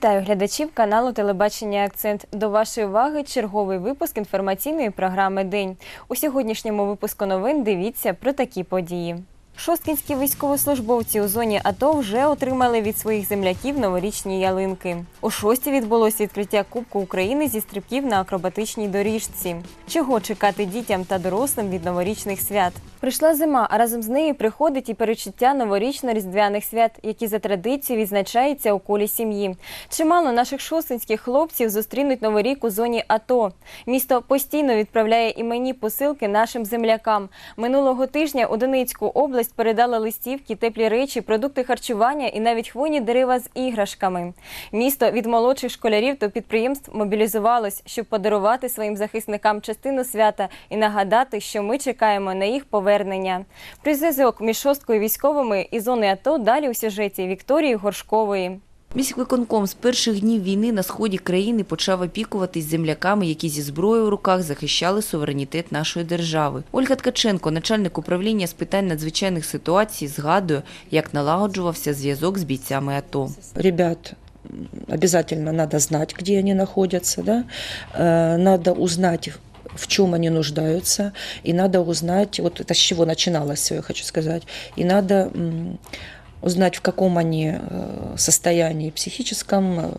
Вітаю глядачів каналу Телебачення Акцент. До вашої уваги черговий випуск інформаційної програми День. У сьогоднішньому випуску новин дивіться про такі події. Шосткінські військовослужбовці у зоні АТО вже отримали від своїх земляків новорічні ялинки. У шості відбулось відкриття Кубку України зі стрибків на акробатичній доріжці. Чого чекати дітям та дорослим від новорічних свят? Прийшла зима, а разом з нею приходить і перечуття новорічно-різдвяних свят, які за традицією відзначаються у колі сім'ї. Чимало наших шостинських хлопців зустрінуть новий рік у зоні АТО. Місто постійно відправляє іменні посилки нашим землякам. Минулого тижня у Донецьку область передала листівки, теплі речі, продукти харчування і навіть хвойні дерева з іграшками. Місто від молодших школярів до підприємств мобілізувалось, щоб подарувати своїм захисникам частину свята і нагадати, що ми чекаємо на їх повернення. Призв'язок між шосткою військовими і зони АТО далі у сюжеті Вікторії Горшкової. Міськвиконком з перших днів війни на сході країни почав опікуватись земляками, які зі зброєю в руках захищали суверенітет нашої держави. Ольга Ткаченко, начальник управління з питань надзвичайних ситуацій, згадує, як налагоджувався зв'язок з бійцями АТО. ребят обязательно надо знать, где они находятся, да? Э, надо узнать, в чем они нуждаются, и надо узнать, вот это с чего начиналось все, я хочу сказать, и надо узнать, в каком они э, состоянии психическом, э,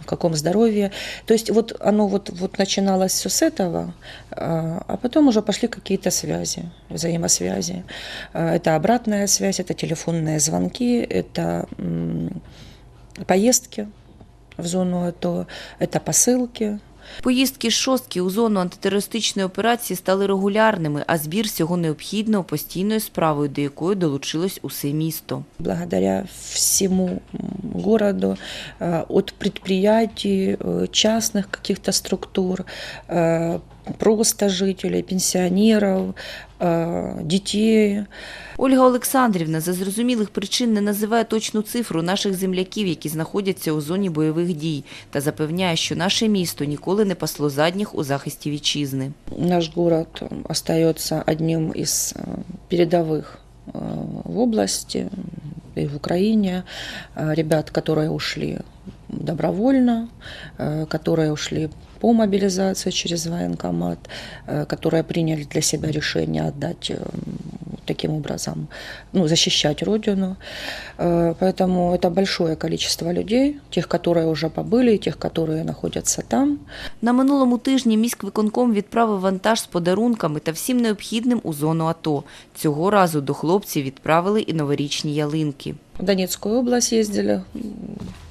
в каком здоровье. То есть вот оно вот, вот начиналось все с этого, а а потом уже пошли какие-то связи, взаимосвязи. Э, Это обратная связь, это телефонные звонки, это поездки в зону АТО, это посылки, Поїздки з шостки у зону антитерористичної операції стали регулярними, а збір всього необхідного постійною справою, до якої долучилось усе місто. благодаря всему м, городу, э, от предприятий, э, частных каких-то структур, э, просто жителей, пенсионеров, э, детей. Ольга Олександрівна за зрозумілих причин не називає точну цифру наших земляків, які знаходяться у зоні бойових дій, та запевняє, що наше місто ніколи не пасло задніх у захисті вітчизни. Наш город э, остается одним из э, передовых э, в области и в Украине. Э, Ребят, которые ушли добровольно, э, которые ушли по мобилизации через военкомат, э, которые приняли для себя решение отдать э, таким образом, ну, защищать Родину. Э, Поэтому это большое количество людей, тех, которые уже побыли, и тех, которые находятся там. На минулому тижні міськвиконком відправив вантаж з подарунками та всім необхідним у зону АТО. Цього разу до хлопців відправили і новорічні ялинки. В Донецкую область ездили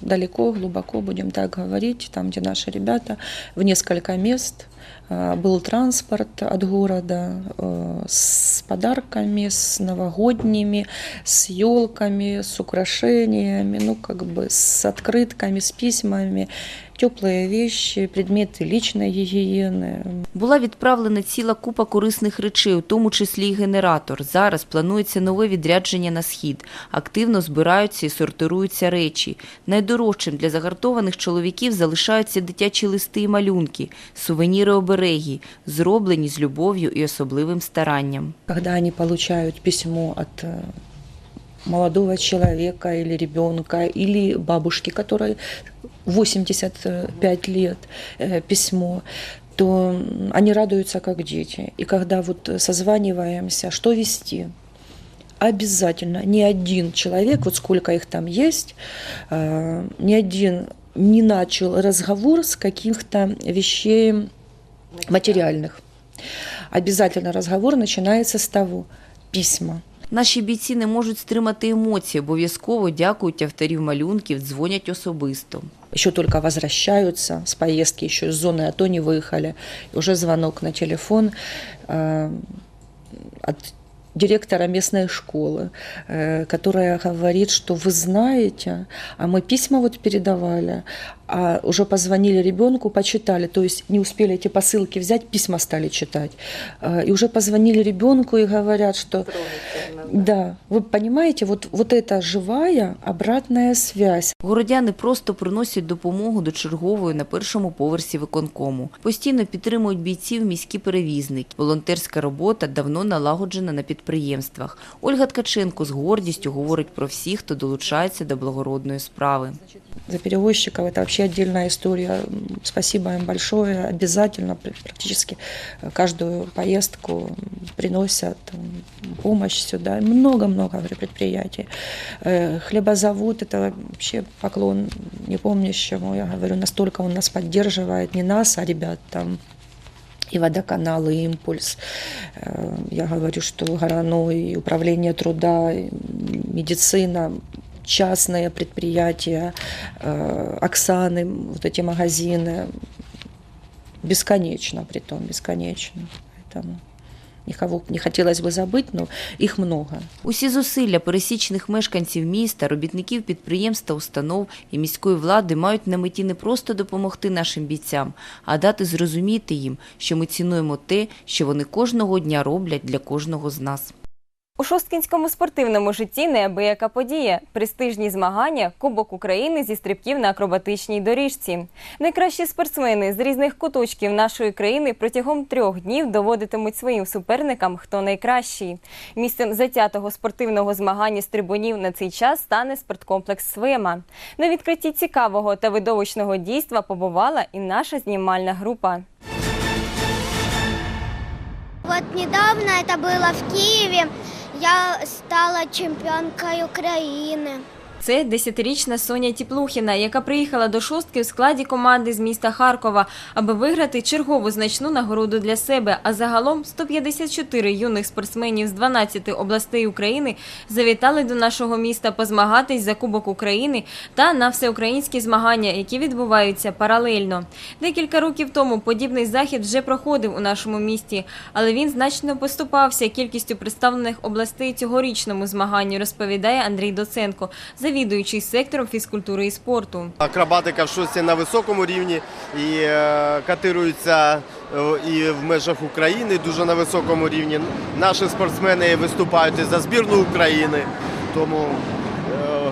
далеко, глубоко, будем так говорить, там, где наши ребята, в несколько мест А, Был транспорт от города э, с подарками, с новогодними, с елками, с украшениями, ну, как бы с открытками, с письмами, теплые вещи, предметы личной гигиены, Була відправлена ціла купа корисних речей, у тому числі й генератор. Зараз планується нове відрядження на схід. Активно збираються і сортируються речі. Найдорожчим для загартованих чоловіків залишаються дитячі листи і малюнки, сувеніри обереги, зроблені з любов'ю і особливим старанням. когда они получают письмо от э, молодого человека или ребенка, или бабушки, которой 85 лет, э, письмо, то м, они радуются как дети. И когда вот созваниваемся, что вести, обязательно ни один человек, вот сколько их там есть, э, ни один не начал разговор с каких-то вещей материальных. Обязательно разговор начинается с того письма. Наші бійці не можуть стримати емоції, обов'язково дякують авторів малюнків, дзвонять особисто. Еще только возвращаются с поездки, еще из зоны АТО не выехали. И уже звонок на телефон э, от директора местной школы, э, которая говорит, что вы знаете, а мы письма вот передавали, а уже позвонили ребенку, почитали, то есть не успели эти посылки взять, письма стали читать. Э, И уже позвонили ребенку и говорят, что да, вы понимаете, вот, вот эта живая обратная связь, Городяни просто приносять допомогу до чергової на першому поверсі виконкому. Постійно підтримують бійців міські перевізники. Волонтерська робота давно налагоджена на підприємствах. Ольга Ткаченко з гордістю говорить про всіх, хто долучається до благородної справи. за перевозчиков это вообще отдельная история. М, Спасибо им большое. Обязательно пр- практически э, каждую поездку приносят м, помощь сюда. Много-много предприятий. Э, Хлебозавод это вообще поклон непомнящему. Я говорю, настолько он нас поддерживает, не нас, а ребят там и водоканал, и импульс. Э, Я говорю, что ГРАНО и управление труда, и медицина, частные предприятия, э, Оксаны, вот эти магазины, бесконечно, при том бесконечно. Поэтому никого не хотілося б забити, але їх много. Усі зусилля пересічних мешканців міста, робітників підприємств та установ і міської влади мають на меті не просто допомогти нашим бійцям, а дати зрозуміти їм, що ми цінуємо те, що вони кожного дня роблять для кожного з нас. У шосткінському спортивному житті неабияка подія престижні змагання Кубок України зі стрибків на акробатичній доріжці. Найкращі спортсмени з різних куточків нашої країни протягом трьох днів доводитимуть своїм суперникам, хто найкращий. Місцем затятого спортивного змагання з трибунів на цей час стане спорткомплекс Свема. На відкритті цікавого та видовищного дійства побувала і наша знімальна група. Вот недавно это было в Киеве. Я стала чемпіонкою Украины. Це десятирічна Соня Тіплухіна, яка приїхала до шостки в складі команди з міста Харкова, аби виграти чергову значну нагороду для себе. А загалом 154 юних спортсменів з 12 областей України завітали до нашого міста позмагатись за Кубок України та на всеукраїнські змагання, які відбуваються паралельно. Декілька років тому подібний захід вже проходив у нашому місті, але він значно поступався кількістю представлених областей цьогорічному змаганні, розповідає Андрій Доценко, завідуючий сектором фізкультури і спорту. Акробатика в шості на високому рівні і катируються е, і в межах України дуже на високому рівні. Наші спортсмени виступають і за збірну України, тому е,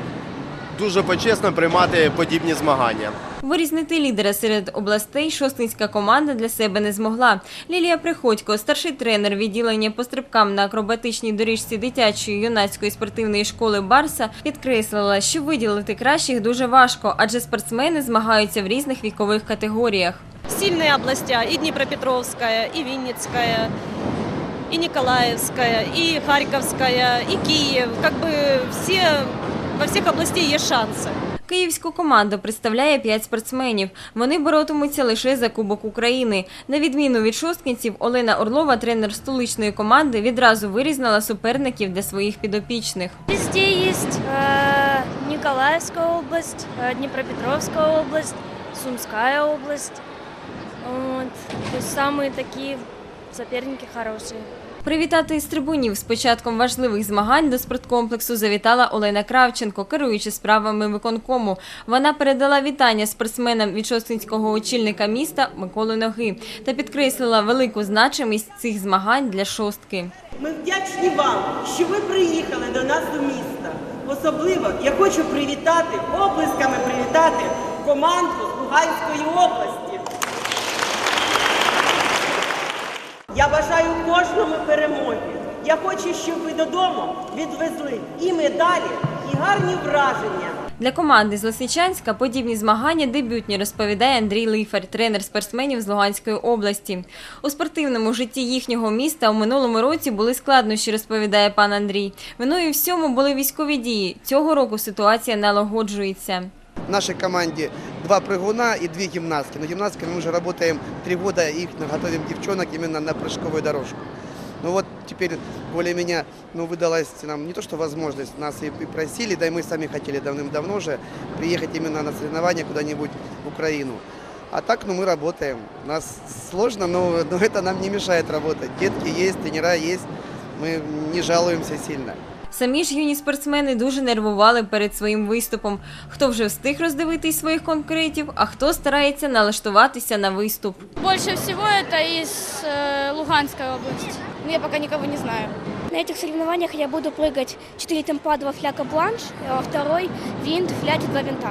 дуже почесно приймати подібні змагання. Вирізнити лідера серед областей шостинська команда для себе не змогла. Лілія Приходько, старший тренер відділення по стрибкам на акробатичній доріжці дитячої юнацької спортивної школи Барса, підкреслила, що виділити кращих дуже важко, адже спортсмени змагаються в різних вікових категоріях. сильные области, и Днепропетровская, и Винницкая, и Николаевская, и Харьковская, и Киев. Как бы все, во всех областей есть шансы. Київську команду представляє п'ять спортсменів. Вони боротимуться лише за Кубок України. На відміну від шосткінців, Олена Орлова, тренер столичної команди, відразу вирізнила суперників для своїх підопічних. Везде есть э, Николаевская область, э, Днепропетровская область, Сумская область. Вот. То есть самые такие соперники хорошие. Привітати із трибунів з початком важливих змагань до спорткомплексу завітала Олена Кравченко, керуючи справами виконкому. Вона передала вітання спортсменам від шостинського очільника міста Миколи Ноги та підкреслила велику значимість цих змагань для шостки. Ми вдячні вам, що ви приїхали до нас до міста. Особливо я хочу привітати, оплесками привітати команду з Луганської області. Я бажаю кожному перемоги. Я хочу, щоб ви додому відвезли і медалі, і гарні враження. Для команди з Лисичанська подібні змагання дебютні, розповідає Андрій Лифар, тренер спортсменів з Луганської області. У спортивному житті їхнього міста у минулому році були складнощі, розповідає пан Андрій. Виною всьому були військові дії. Цього року ситуація налагоджується. В нашей команде два прыгуна и две гимнастки. Но гимнастками мы уже работаем три года, их готовим девчонок именно на прыжковую дорожку. Ну вот теперь более-менее ну, выдалась нам не то что возможность, нас и, и просили, да и мы сами хотели давным-давно уже приехать именно на соревнования куда-нибудь в Украину. А так, ну, мы работаем. У нас сложно, но, но это нам не мешает работать. Детки есть, тренера есть, мы не жалуемся сильно. Самі ж юні спортсмени дуже нервували перед своїм виступом. Хто вже встиг роздивитись своїх конкретів, а хто старається налаштуватися на виступ. Больше всего это из э, Луганской области. Но я пока никого не знаю. На этих соревнованиях я буду прыгать 4 темпа, 2 фляка бланш, а второй винт, фляти, 2 винта.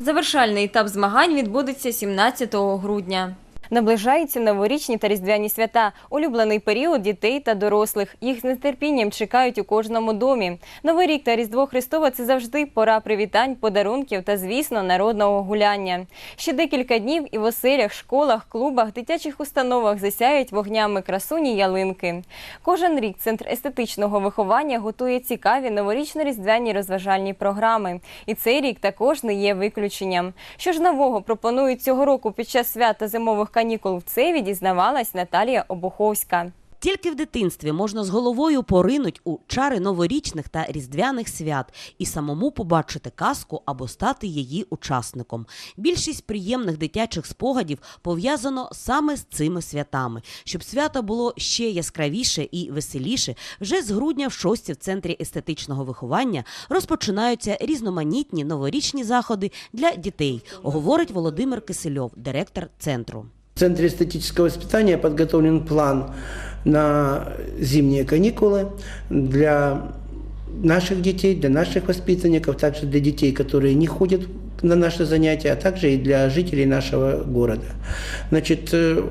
Завершальний етап змагань відбудеться 17 грудня. Наближаються новорічні та різдвяні свята, улюблений період дітей та дорослих. Їх з нетерпінням чекають у кожному домі. Новий рік та Різдво Христове це завжди пора привітань, подарунків та, звісно, народного гуляння. Ще декілька днів і в оселях, школах, клубах, дитячих установах засяють вогнями красуні ялинки. Кожен рік центр естетичного виховання готує цікаві новорічно-різдвяні розважальні програми. І цей рік також не є виключенням. Що ж нового пропонують цього року під час свята зимових канікул в Цеві, дізнавалась Наталія Обуховська. Тільки в дитинстві можна з головою поринуть у чари новорічних та різдвяних свят і самому побачити казку або стати її учасником. Більшість приємних дитячих спогадів пов'язано саме з цими святами. Щоб свято було ще яскравіше і веселіше, вже з грудня в шості в центрі естетичного виховання розпочинаються різноманітні новорічні заходи для дітей, говорить Володимир Кисельов, директор центру. Центре эстетического воспитания подготовлен план на зимние каникулы для наших детей, для наших воспитанников, также для детей, которые не ходят на наши занятия, а также и для жителей нашего города. Значит, э,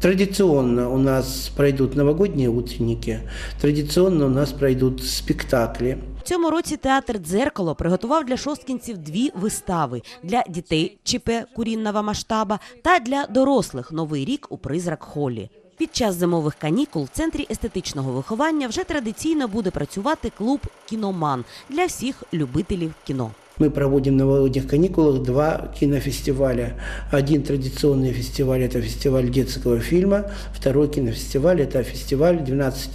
традиционно у нас пройдут новогодние утренники, традиционно у нас пройдут спектакли, В цьому році театр Дзеркало приготував для шосткінців дві вистави для дітей ЧП Курінного масштаба та для дорослих Новий рік у призрак холі. Під час зимових канікул в центрі естетичного виховання вже традиційно буде працювати клуб Кіноман для всіх любителів кіно. Мы проводим на новогодних каникулах два кинофестиваля. Один традиционный фестиваль – это фестиваль детского фильма, второй кинофестиваль – это фестиваль 12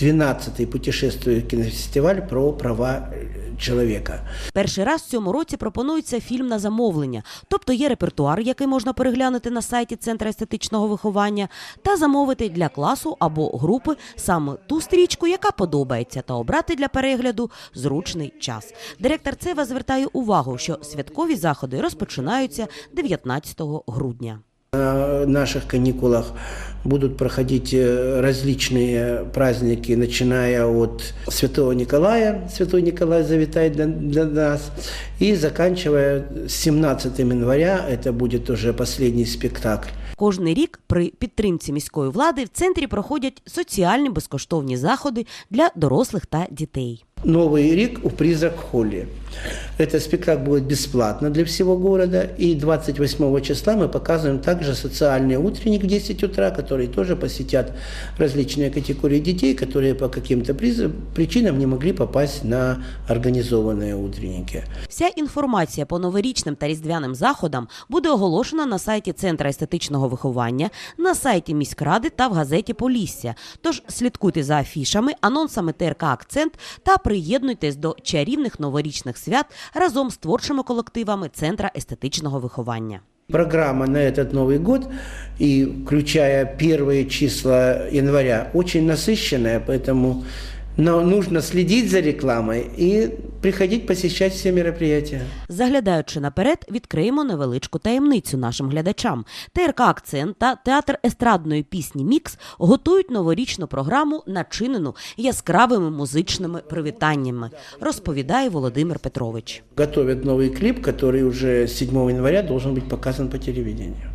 12-й путешествие кинофестиваль про права э, человека. Перший раз в цьому році пропонується фільм на замовлення, тобто є репертуар, який можна переглянути на сайті Центру естетичного виховання, та замовити для класу або групи саме ту стрічку, яка подобається, та обрати для перегляду зручний час. Директор Цева звертає увагу, що святкові заходи розпочинаються 19 грудня. На наших каникулах будут проходить э, различные праздники, начиная от Святого Николая, Святой Николай завитает для, для нас, и заканчивая 17 января, это будет уже последний спектакль. Кожний рік при підтримці міської влади в центрі проходять соціальні безкоштовні заходи для дорослих та дітей. Новый Рик у Призрак Холли. Этот спектакль будет бесплатно для всего города. И 28 числа мы показываем также социальный утренник в 10 утра, который тоже посетят различные категории детей, которые по каким-то приз- причинам не могли попасть на организованные утренники. Вся інформація по новорічним та різдвяним заходам буде оголошена на сайті Центра естетичного виховання, на сайті міськради та в газеті Полісся. Тож слідкуйте за афішами, анонсами ТРК Акцент та приєднуйтесь до чарівних новорічних свят разом з творчими колективами Центра естетичного виховання. Программа на этот Новый год, и включая первые числа января, очень насыщенная, поэтому но нужно следить за рекламой и приходить посещать все мероприятия. Заглядаючи наперед, відкриємо невеличку таємницю нашим глядачам. ТРК Акцент та театр естрадної пісні Мікс готують новорічну програму, начинену яскравими музичними привітаннями, розповідає Володимир Петрович. Готовят новый клип, который уже 7 января должен быть показан по телевидению.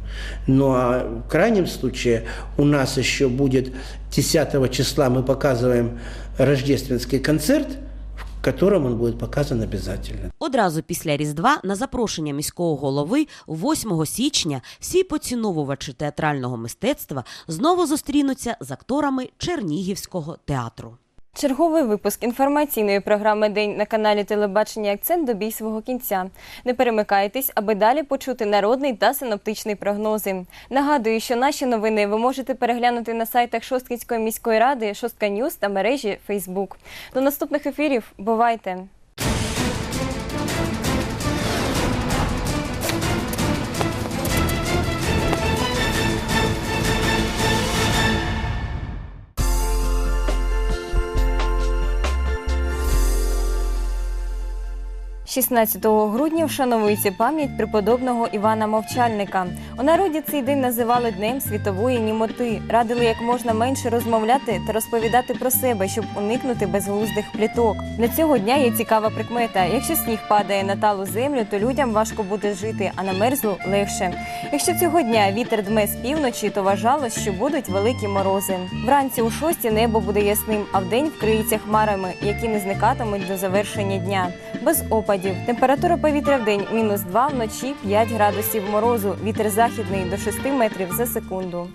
Ну а в крайнем случае у нас еще будет 10 числа мы показываем рождественский концерт, в котором он будет показан обязательно. Одразу після Різдва на запрошення міського голови 8 січня всі поціновувачі театрального мистецтва знову зустрінуться з акторами Чернігівського театру. Черговий випуск інформаційної програми День на каналі Телебачення Акцент добій свого кінця. Не перемикайтесь, аби далі почути народний та синоптичний прогнози. Нагадую, що наші новини ви можете переглянути на сайтах Шосткінської міської ради, Шостка Ньюз та мережі Фейсбук. До наступних ефірів. Бувайте! 16 грудня вшановується пам'ять преподобного Івана Мовчальника. У народі цей день називали Днем світової німоти. Радили як можна менше розмовляти та розповідати про себе, щоб уникнути безглуздих пліток. Для цього дня є цікава прикмета. Якщо сніг падає на талу землю, то людям важко буде жити, а на мерзлу легше. Якщо цього дня вітер дме з півночі, то вважалось, що будуть великі морози. Вранці у шості небо буде ясним, а вдень вкриється хмарами, які не зникатимуть до завершення дня. Без опадів. Температура повітря в день мінус 2, вночі 5 градусів морозу. Вітер західний до 6 метрів за секунду.